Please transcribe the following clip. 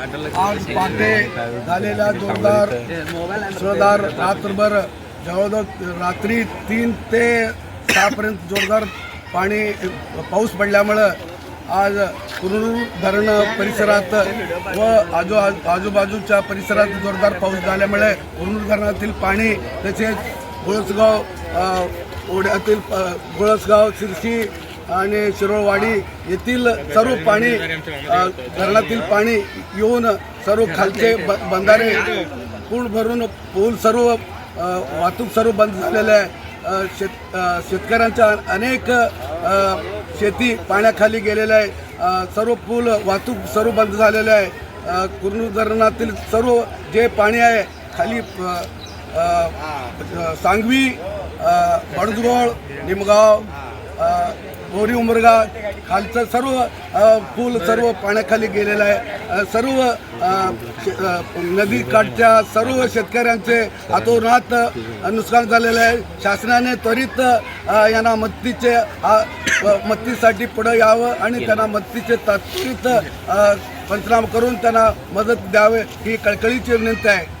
आज पहाटे झालेला जोरदार मुसळधार रात्रभर जवळजवळ रात्री तीन ते सहापर्यंत जोरदार पाणी पाऊस पडल्यामुळं आज कुरुळू धरण परिसरात व आजू आजूबाजूच्या परिसरात जोरदार पाऊस झाल्यामुळे कुरुळू धरणातील पाणी तसेच गुळसगाव ओढ्यातील गुळसगाव शिरशी आणि शिरोळवाडी येथील सर्व पाणी धरणातील पाणी येऊन सर्व खालचे ब बंधारे पूर्ण भरून पूल सर्व वाहतूक सर्व बंद झालेलं आहे. शेत शेतकऱ्यांच्या अनेक शेती पाण्याखाली गेलेल्या आहे. सर्व पूल वाहतूक सर्व बंद झालेलं आहे. धरणातील सर्व जे पाणी आहे खाली सांगवी बडजगोळ निमगाव अ, बोरी उमरगा खालचं सर्व पूल सर्व पाण्याखाली गेलेलं आहे. सर्व शे- नदीकाठच्या सर्व शेतकऱ्यांचे हातोनात नुकसान झालेलं आहे. शासनाने त्वरित यांना मदतीचे मदतीसाठी पुढं यावं आणि त्यांना मदतीचे तात्पुरत अ, पंचनामा करून त्यांना मदत द्यावे ही कळकळीची विनंती आहे.